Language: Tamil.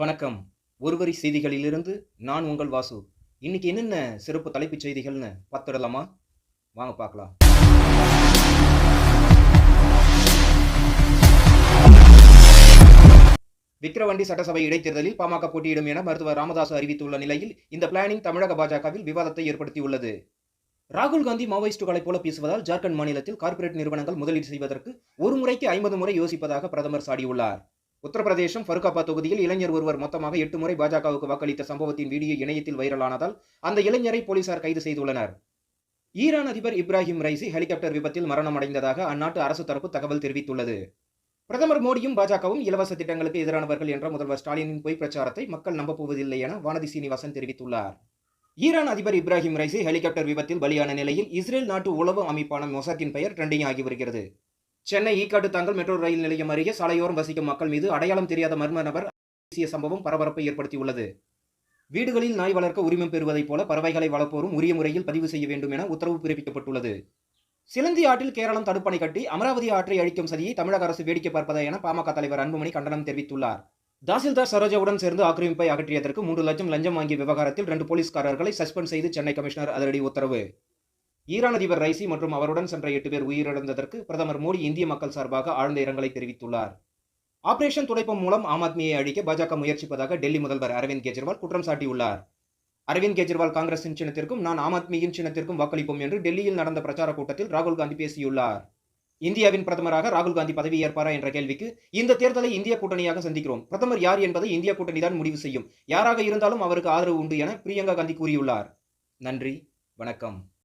வணக்கம். ஒருவரி செய்திகளிலிருந்து நான் உங்கள் வாசு. இன்னைக்கு என்னென்ன சிறப்பு தலைப்புச் செய்திகள்னு பார்த்துடலாமா? வாங்க பார்க்கலாம். விக்கிரவண்டி சட்டசபை இடைத்தேர்தலில் பாமக போட்டியிடும் என மருத்துவர் ராமதாஸ் அறிவித்துள்ள நிலையில் இந்த பிளானிங் தமிழக பாஜகவில் விவாதத்தை ஏற்படுத்தியுள்ளது. ராகுல் காந்தி மாவோயிஸ்டுகளைப் போல பேசுவதால் ஜார்க்கண்ட் மாநிலத்தில் கார்ப்பரேட் நிறுவனங்கள் முதலீடு செய்வதற்கு ஒரு முறைக்கு ஐம்பது முறை யோசிப்பதாக பிரதமர் சாடியுள்ளார். உத்தரப்பிரதேசம் ஃபருக்காபாத் தொகுதியில் இளைஞர் ஒருவர் மொத்தமாக எட்டு முறை பாஜகவுக்கு வாக்களித்த சம்பவத்தின் வீடியோ இணையத்தில் வைரலானதால் அந்த இளைஞரை போலீசார் கைது செய்துள்ளனர். ஈரான் அதிபர் இப்ராஹிம் ரைசி ஹெலிகாப்டர் விபத்தில் மரணமடைந்ததாக அந்நாட்டு அரசு தரப்பு தகவல் தெரிவித்துள்ளது. பிரதமர் மோடியும் பாஜகவும் இலவச திட்டங்களுக்கு எதிரானவர்கள் என்ற முதல்வர் ஸ்டாலினின் பொய் பிரச்சாரத்தை மக்கள் நம்பப்போவதில்லை என வானதி சீனிவாசன் தெரிவித்துள்ளார். ஈரான் அதிபர் இப்ராஹிம் ரைசி ஹெலிகாப்டர் விபத்தில் பலியான நிலையில் இஸ்ரேல் நாட்டு உளவு அமைப்பான மொசாக்கின் பெயர் ட்ரெண்டிங் ஆகி வருகிறது. சென்னை ஈக்காட்டு தாங்கல் மெட்ரோ ரயில் நிலையம் அருகே சாலையோரம் வசிக்கும் மக்கள் மீது அடையாளம் தெரியாத மர்ம நபர் வீசிய சம்பவம் பரபரப்பை ஏற்படுத்தியுள்ளது. வீடுகளில் நாய் வளர்க்க உரிமம் பெறுவதைப் போல பறவைகளை வளர்ப்போரும் உரிய முறையில் பதிவு செய்ய வேண்டும் என உத்தரவு பிறப்பிக்கப்பட்டுள்ளது. சிலந்தி ஆற்றில் கேரளம் தடுப்பணை கட்டி அமராவதி ஆற்றை அழிக்கும் சதியை தமிழக அரசு வேடிக்கை பார்ப்பதா என பாமக தலைவர் அன்புமணி கண்டனம் தெரிவித்துள்ளார். தாசில்தார் சரோஜாவுடன் சேர்ந்து ஆக்கிரமிப்பை அகற்றியதற்கு மூன்று லட்சம் லஞ்சம் வாங்கிய விவகாரத்தில் ரெண்டு போலீஸ்காரர்களை சஸ்பெண்ட் செய்து சென்னை கமிஷனர் அதிரடி உத்தரவு. ஈரான் அதிபர் ரைசி மற்றும் அவருடன் சென்ற எட்டு பேர் உயிரிழந்ததற்கு பிரதமர் மோடி இந்திய மக்கள் சார்பாக ஆழ்ந்த இரங்கலை தெரிவித்துள்ளார். ஆபரேஷன் துடைப்பம் மூலம் ஆம் ஆத்மியை அழிக்க பாஜக முயற்சிப்பதாக டெல்லி முதல்வர் அரவிந்த் கெஜ்ரிவால் குற்றம் சாட்டியுள்ளார். அரவிந்த் கெஜ்ரிவால் காங்கிரசின் சின்னத்திற்கும் நான் ஆம் ஆத்மியின் சின்னத்திற்கும் வாக்களிப்போம் என்று டெல்லியில் நடந்த பிரச்சார கூட்டத்தில் ராகுல் காந்தி பேசியுள்ளார். இந்தியாவின் பிரதமராக ராகுல் காந்தி பதவி ஏற்பாரா என்ற கேள்விக்கு இந்த தேர்தலை இந்திய கூட்டணியாக சந்திக்கிறோம். பிரதமர் யார் என்பதை இந்திய கூட்டணி தான் முடிவு செய்யும். யாராக இருந்தாலும் அவருக்கு ஆதரவு உண்டு என பிரியங்கா காந்தி கூறியுள்ளார். நன்றி வணக்கம்.